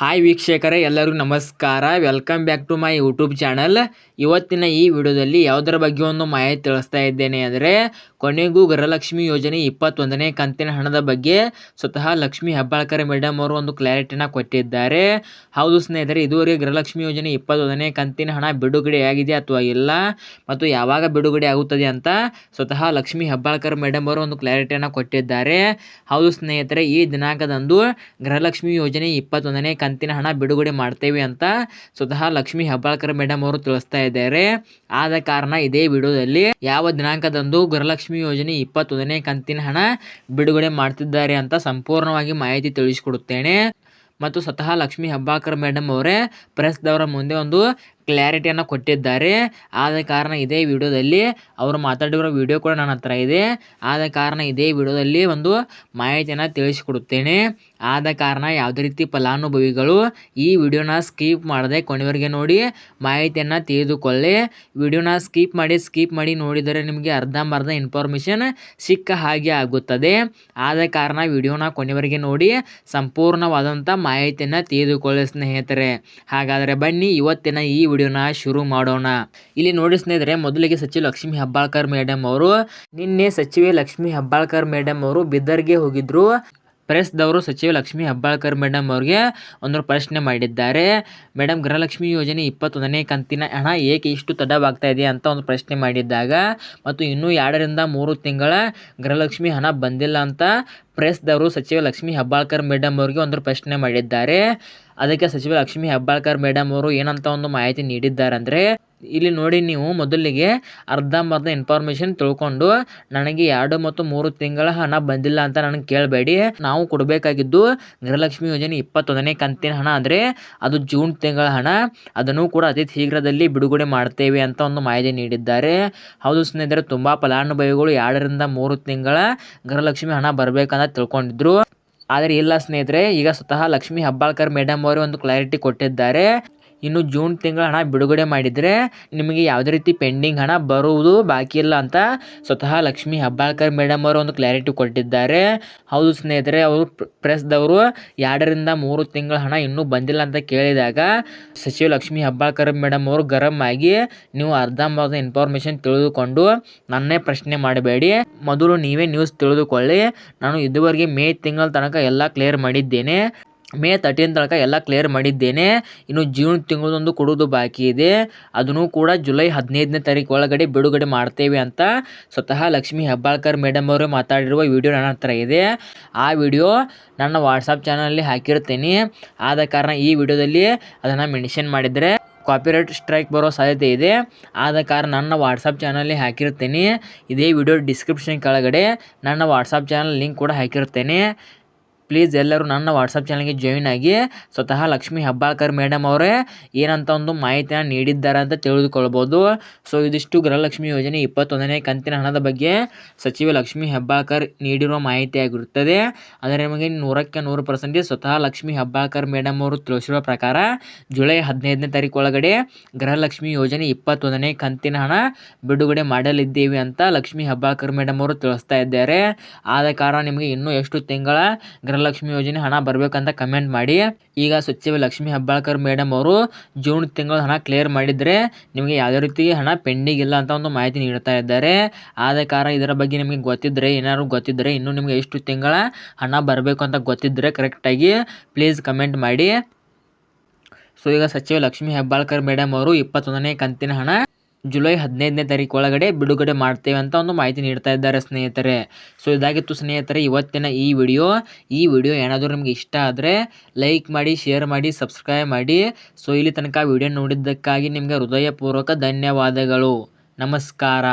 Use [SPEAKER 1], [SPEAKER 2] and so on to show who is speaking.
[SPEAKER 1] Hi ವೀಕ್ಷಕರೇ, ಎಲ್ಲರಿಗೂ ನಮಸ್ಕಾರ. Welcome back to my YouTube channel ಇವತ್ತಿನ ಈ ವಿಡಿಯೋದಲ್ಲಿ ಯಾವುದರ ಬಗ್ಗೆ ಒಂದು ಮಾಹಿತಿ ತಿಳಿಸ್ತಾ ಇದ್ದೇನೆ ಅಂದರೆ, ಕೊನೆಗೂ ಗೃಹಲಕ್ಷ್ಮಿ ಯೋಜನೆ ಇಪ್ಪತ್ತೊಂದನೇ ಕಂತಿನ ಹಣದ ಬಗ್ಗೆ ಸ್ವತಃ ಲಕ್ಷ್ಮಿ ಹೆಬ್ಬಾಳ್ಕರ್ ಮೇಡಮ್ ಅವರು ಒಂದು ಕ್ಲಾರಿಟಿನ ಕೊಟ್ಟಿದ್ದಾರೆ. ಹೌದು ಸ್ನೇಹಿತರೆ, ಇದುವರೆಗೆ ಗೃಹಲಕ್ಷ್ಮಿ ಯೋಜನೆ ಇಪ್ಪತ್ತೊಂದನೇ ಕಂತಿನ ಹಣ ಬಿಡುಗಡೆಯಾಗಿದೆ ಅಥವಾ ಇಲ್ಲ, ಮತ್ತು ಯಾವಾಗ ಬಿಡುಗಡೆ ಆಗುತ್ತದೆ ಅಂತ ಸ್ವತಃ ಲಕ್ಷ್ಮಿ ಹೆಬ್ಬಾಳ್ಕರ್ ಮೇಡಮ್ ಅವರು ಒಂದು ಕ್ಲಾರಿಟಿಯನ್ನು ಕೊಟ್ಟಿದ್ದಾರೆ. ಹೌದು ಸ್ನೇಹಿತರೆ, ಈ ದಿನಾಂಕದಂದು ಗೃಹಲಕ್ಷ್ಮಿ ಯೋಜನೆ ಇಪ್ಪತ್ತೊಂದನೇ ಕಂತಿನ ಹಣ ಬಿಡುಗಡೆ ಮಾಡ್ತೇವೆ ಅಂತ ಸ್ವತಃ ಲಕ್ಷ್ಮಿ ಹೆಬ್ಬಾಳ್ಕರ್ ಮೇಡಮ್ ಅವರು ತಿಳಿಸ್ತಾ ಇದ್ದಾರೆ. ಆದ ಕಾರಣ ಇದೇ ವಿಡಿಯೋದಲ್ಲಿ ಯಾವ ದಿನಾಂಕದಂದು ಗೃಹಲಕ್ಷ್ಮಿ ಯೋಜನೆ ಇಪ್ಪತ್ತೊಂದನೇ ಕಂತಿನ ಹಣ ಬಿಡುಗಡೆ ಮಾಡ್ತಿದ್ದಾರೆ ಅಂತ ಸಂಪೂರ್ಣವಾಗಿ ಮಾಹಿತಿ ತಿಳಿಸಿಕೊಡುತ್ತೇನೆ. ಮತ್ತು ಸ್ವತಃ ಲಕ್ಷ್ಮಿ ಹೆಬ್ಬಾಳ್ಕರ್ ಮೇಡಮ್ ಅವರೇ ಪ್ರೆಸ್ದವರ ಮುಂದೆ ಒಂದು ಕ್ಲಾರಿಟಿಯನ್ನು ಕೊಟ್ಟಿದ್ದಾರೆ. ಆದ ಕಾರಣ ಇದೇ ವಿಡಿಯೋದಲ್ಲಿ ಅವರು ಮಾತಾಡಿರೋ ವಿಡಿಯೋ ಕೂಡ ನನ್ನ ಹತ್ರ ಇದೆ. ಆದ ಕಾರಣ ಇದೇ ವಿಡಿಯೋದಲ್ಲಿ ಒಂದು ಮಾಹಿತಿಯನ್ನು ತಿಳಿಸಿಕೊಡುತ್ತೇನೆ. ಆದ ಕಾರಣ ಯಾವುದೇ ರೀತಿ ಫಲಾನುಭವಿಗಳು ಈ ವಿಡಿಯೋನ ಸ್ಕಿಪ್ ಮಾಡದೆ ಕೊನೆವರೆಗೆ ನೋಡಿ ಮಾಹಿತಿಯನ್ನು ತಿಳಿದುಕೊಳ್ಳಿ. ವಿಡಿಯೋನ ಸ್ಕಿಪ್ ಮಾಡಿ ಸ್ಕಿಪ್ ಮಾಡಿ ನೋಡಿದರೆ ನಿಮಗೆ ಅರ್ಧಂಬರ್ಧ ಇನ್ಫಾರ್ಮೇಷನ್ ಸಿಕ್ಕ ಹಾಗೆ ಆಗುತ್ತದೆ. ಆದ ಕಾರಣ ವಿಡಿಯೋನ ಕೊನೆವರೆಗೆ ನೋಡಿ ಸಂಪೂರ್ಣವಾದಂಥ ಮಾಹಿತಿಯನ್ನು ತಿಳಿದುಕೊಳ್ಳಿ ಸ್ನೇಹಿತರೆ. ಹಾಗಾದರೆ ಬನ್ನಿ ಇವತ್ತಿನ ಈ ವಿಡಿಯೋನ ಶುರು ಮಾಡೋಣ. ಇಲ್ಲಿ ನೋಡಿ ಸ್ನೇಹಿತರೆ, ಮೊದಲಿಗೆ ಸಚಿವ ಲಕ್ಷ್ಮಿ ಹೆಬ್ಬಾಳ್ಕರ್ ಮೇಡಮ್ ಅವರು, ನಿನ್ನೆ ಸಚಿವೆ ಲಕ್ಷ್ಮಿ ಹೆಬ್ಬಾಳ್ಕರ್ ಮೇಡಮ್ ಅವರು ಬಿದರ್ಗೆ ಹೋಗಿದ್ರು. ಪ್ರೆಸ್ದವರು ಸಚಿವ ಲಕ್ಷ್ಮಿ ಹೆಬ್ಬಾಳ್ಕರ್ ಮೇಡಮ್ ಅವ್ರಿಗೆ ಒಂದು ಪ್ರಶ್ನೆ ಮಾಡಿದ್ದಾರೆ. ಮೇಡಮ್ ಗೃಹಲಕ್ಷ್ಮಿ ಯೋಜನೆ ಇಪ್ಪತ್ತೊಂದನೇ ಕಂತಿನ ಹಣ ಏಕೆ ಇಷ್ಟು ತಡವಾಗ್ತಾ ಇದೆ ಅಂತ ಒಂದು ಪ್ರಶ್ನೆ ಮಾಡಿದ್ದಾಗ, ಮತ್ತು ಇನ್ನೂ ಎರಡರಿಂದ ಮೂರು ತಿಂಗಳ ಗೃಹಲಕ್ಷ್ಮಿ ಹಣ ಬಂದಿಲ್ಲ ಅಂತ ಪ್ರೆಸ್ದವರು ಸಚಿವ ಲಕ್ಷ್ಮಿ ಹೆಬ್ಬಾಳ್ಕರ್ ಮೇಡಮ್ ಅವರಿಗೆ ಒಂದು ಪ್ರಶ್ನೆ ಮಾಡಿದ್ದಾರೆ. ಅದಕ್ಕೆ ಸಚಿವ ಲಕ್ಷ್ಮಿ ಹೆಬ್ಬಾಳ್ಕರ್ ಮೇಡಮ್ ಅವರು ಏನಂತ ಒಂದು ಮಾಹಿತಿ ನೀಡಿದ್ದಾರೆ ಅಂದರೆ ಇಲ್ಲಿ ನೋಡಿ ನೀವು ಮೊದಲಿಗೆ ಅರ್ಧಂಬರ್ಧ ಇನ್ಫಾರ್ಮೇಷನ್ ತಿಳ್ಕೊಂಡು, ನನಗೆ ಎರಡು ಮತ್ತು ಮೂರು ತಿಂಗಳ ಹಣ ಬಂದಿಲ್ಲ ಅಂತ ನನಗೆ ಕೇಳಬೇಡಿ. ನಾವು ಕೊಡಬೇಕಾಗಿದ್ದು ಗೃಹಲಕ್ಷ್ಮಿ ಯೋಜನೆ ಇಪ್ಪತ್ತೊಂದನೇ ಕಂತಿನ ಹಣ ಅಂದರೆ, ಅದು ಜೂನ್ ತಿಂಗಳ ಹಣ. ಅದನ್ನು ಕೂಡ ಅತಿ ಶೀಘ್ರದಲ್ಲಿ ಬಿಡುಗಡೆ ಮಾಡ್ತೇವೆ ಅಂತ ಒಂದು ಮಾಹಿತಿ ನೀಡಿದ್ದಾರೆ. ಹೌದು ಸ್ನೇಹಿತರೆ, ತುಂಬ ಫಲಾನುಭವಿಗಳು ಎರಡರಿಂದ ಮೂರು ತಿಂಗಳ ಗೃಹಲಕ್ಷ್ಮಿ ಹಣ ಬರಬೇಕಂತ ತಿಳ್ಕೊಂಡಿದ್ರು. ಆದರೆ ಇಲ್ಲ ಸ್ನೇಹಿತರೆ ಈಗ ಸ್ವತಃ ಲಕ್ಷ್ಮಿ ಹಬ್ಬಾಳ್ಕರ್ ಮೇಡಮ್ ಅವರು ಒಂದು ಕ್ಲಾರಿಟಿ ಕೊಟ್ಟಿದ್ದಾರೆ. ಇನ್ನು ಜೂನ್ ತಿಂಗಳ ಹಣ ಬಿಡುಗಡೆ ಮಾಡಿದರೆ ನಿಮಗೆ ಯಾವುದೇ ರೀತಿ ಪೆಂಡಿಂಗ್ ಹಣ ಬರುವುದು ಬಾಕಿ ಇಲ್ಲ ಅಂತ ಸ್ವತಃ ಲಕ್ಷ್ಮಿ ಹೆಬ್ಬಾಳ್ಕರ್ ಮೇಡಮ್ ಅವರು ಒಂದು ಕ್ಲಾರಿಟಿ ಕೊಟ್ಟಿದ್ದಾರೆ. ಹೌದು ಸ್ನೇಹಿತರೆ, ಅವರು ಪ್ರೆಸ್ದವರು ಎರಡರಿಂದ ಮೂರು ತಿಂಗಳ ಹಣ ಇನ್ನೂ ಬಂದಿಲ್ಲ ಅಂತ ಕೇಳಿದಾಗ ಸಚಿವ ಲಕ್ಷ್ಮಿ ಹೆಬ್ಬಾಳ್ಕರ್ ಮೇಡಮ್ ಅವರು ಗರಂ ಆಗಿ ನೀವು ಅರ್ಧಂಬರ್ಧ ಇನ್ಫಾರ್ಮೇಷನ್ ತಿಳಿದುಕೊಂಡು ನನ್ನೇ ಪ್ರಶ್ನೆ ಮಾಡಬೇಡಿ. ಮೊದಲು ನೀವೇ ನ್ಯೂಸ್ ತಿಳಿದುಕೊಳ್ಳಿ. ನಾನು ಇದುವರೆಗೆ ಮೇ ತಿಂಗಳ ತನಕ ಎಲ್ಲ ಕ್ಲಿಯರ್ ಮಾಡಿದ್ದೇನೆ. ಮೇ ತರ್ಟೀನ್ ತನಕ ಎಲ್ಲ ಕ್ಲಿಯರ್ ಮಾಡಿದ್ದೇನೆ. ಇನ್ನು ಜೂನ್ ತಿಂಗಳದೊಂದು ಕೊಡೋದು ಬಾಕಿ ಇದೆ. ಅದನ್ನು ಕೂಡ ಜುಲೈ ಹದಿನೈದನೇ ತಾರೀಕು ಒಳಗಡೆ ಬಿಡುಗಡೆ ಮಾಡ್ತೇವೆ ಅಂತ ಸ್ವತಃ ಲಕ್ಷ್ಮಿ ಹೆಬ್ಬಾಳ್ಕರ್ ಮೇಡಮ್ ಅವರು ಮಾತಾಡಿರುವ ವಿಡಿಯೋ ನನ್ನ ಹತ್ರ ಇದೆ. ಆ ವಿಡಿಯೋ ನನ್ನ ವಾಟ್ಸಪ್ ಚಾನಲಲ್ಲಿ ಹಾಕಿರ್ತೀನಿ ಆದ ಕಾರಣ ಈ ವಿಡಿಯೋದಲ್ಲಿ ಅದನ್ನು ಮೆನ್ಷನ್ ಮಾಡಿದರೆ ಕಾಪಿರೈಟ್ ಸ್ಟ್ರೈಕ್ ಬರೋ ಸಾಧ್ಯತೆ ಇದೆ. ಆದ ಕಾರಣ ನನ್ನ ವಾಟ್ಸಪ್ ಚಾನಲ್ಲಿ ಹಾಕಿರ್ತೀನಿ ಇದೇ ವಿಡಿಯೋ ಡಿಸ್ಕ್ರಿಪ್ಷನ್ ಕೆಳಗಡೆ ನನ್ನ ವಾಟ್ಸಪ್ ಚಾನಲ್ ಲಿಂಕ್ ಕೂಡ ಹಾಕಿರ್ತೇನೆ ಪ್ಲೀಸ್ ಎಲ್ಲರೂ ನನ್ನ ವಾಟ್ಸಪ್ ಚಾನಲ್ಗೆ ಜಾಯಿನ್ ಆಗಿ ಸ್ವತಃ ಲಕ್ಷ್ಮಿ ಹೆಬ್ಬಾಳ್ಕರ್ ಮೇಡಮ್ ಅವರೇ ಏನಂತ ಒಂದು ಮಾಹಿತಿಯನ್ನು ನೀಡಿದ್ದಾರೆ ಅಂತ ತಿಳಿದುಕೊಳ್ಬೋದು. ಸೊ ಇದಿಷ್ಟು ಗೃಹಲಕ್ಷ್ಮಿ ಯೋಜನೆ ಇಪ್ಪತ್ತೊಂದನೇ ಕಂತಿನ ಹಣದ ಬಗ್ಗೆ ಸಚಿವ ಲಕ್ಷ್ಮಿ ಹೆಬ್ಬಾಳ್ಕರ್ ನೀಡಿರುವ ಮಾಹಿತಿಯಾಗಿರುತ್ತದೆ ಆದರೆ ನಿಮಗೆ ನೂರಕ್ಕೆ ನೂರು ಪರ್ಸೆಂಟೇಜ್ ಸ್ವತಃ ಲಕ್ಷ್ಮಿ ಹೆಬ್ಬಾಳ್ಕರ್ ಮೇಡಮ್ ಅವರು ತಿಳಿಸಿರುವ ಪ್ರಕಾರ ಜುಲೈ ಹದಿನೈದನೇ ತಾರೀಕು ಒಳಗಡೆ ಗೃಹಲಕ್ಷ್ಮಿ ಯೋಜನೆ ಇಪ್ಪತ್ತೊಂದನೇ ಕಂತಿನ ಹಣ ಬಿಡುಗಡೆ ಮಾಡಲಿದ್ದೇವೆ ಅಂತ ಲಕ್ಷ್ಮಿ ಹೆಬ್ಬಾಳ್ಕರ್ ಮೇಡಮ್ ಅವರು ತಿಳಿಸ್ತಾ ಇದ್ದಾರೆ. ಆದ ಕಾರಣ ನಿಮಗೆ ಇನ್ನೂ ಎಷ್ಟು ತಿಂಗಳ ಗೃಹಲಕ್ಷ್ಮಿ ಯೋಜನೆ ಹಣ ಬರಬೇಕಂತ ಕಮೆಂಟ್ ಮಾಡಿ. ಈಗ ಸಚಿವ ಲಕ್ಷ್ಮಿ ಹೆಬ್ಬಾಳ್ಕರ್ ಮೇಡಮ್ ಅವರು ಜೂನ್ ತಿಂಗಳ ಹಣ ಕ್ಲಿಯರ್ ಮಾಡಿದರೆ ನಿಮಗೆ ಯಾವುದೇ ರೀತಿ ಹಣ ಪೆಂಡಿಂಗ್ ಇಲ್ಲ ಅಂತ ಒಂದು ಮಾಹಿತಿ ನೀಡ್ತಾ ಇದ್ದಾರೆ. ಆದ ಕಾರಣ ಇದರ ಬಗ್ಗೆ ನಿಮಗೆ ಗೊತ್ತಿದ್ದರೆ ಏನಾದ್ರು ಗೊತ್ತಿದ್ದರೆ ಇನ್ನೂ ನಿಮಗೆ ಎಷ್ಟು ತಿಂಗಳ ಹಣ ಬರಬೇಕು ಅಂತ ಗೊತ್ತಿದ್ದರೆ ಕರೆಕ್ಟಾಗಿ ಪ್ಲೀಸ್ ಕಮೆಂಟ್ ಮಾಡಿ. ಸೊ ಈಗ ಸಚಿವ ಲಕ್ಷ್ಮಿ ಹೆಬ್ಬಾಳ್ಕರ್ ಮೇಡಮ್ ಅವರು ಇಪ್ಪತ್ತೊಂದನೇ ಕಂತಿನ ಹಣ ಜುಲೈ ಹದಿನೈದನೇ ತಾರೀಕು ಒಳಗಡೆ ಬಿಡುಗಡೆ ಮಾಡ್ತೇವೆ ಅಂತ ಒಂದು ಮಾಹಿತಿ ನೀಡ್ತಾ ಇದ್ದಾರೆ ಸ್ನೇಹಿತರೆ. ಸೊ ಇದಾಗಿತ್ತು ಸ್ನೇಹಿತರೆ, ಇವತ್ತಿನ ಈ ವಿಡಿಯೋ. ಈ ವಿಡಿಯೋ ಏನಾದರೂ ನಿಮಗೆ ಇಷ್ಟ ಆದರೆ ಲೈಕ್ ಮಾಡಿ ಶೇರ್ ಮಾಡಿ ಸಬ್ಸ್ಕ್ರೈಬ್ ಮಾಡಿ. ಸೊ ಇಲ್ಲಿ ತನಕ ವಿಡಿಯೋ ನೋಡಿದ್ದಕ್ಕಾಗಿ ನಿಮಗೆ ಹೃದಯಪೂರ್ವಕ ಧನ್ಯವಾದಗಳು. ನಮಸ್ಕಾರ.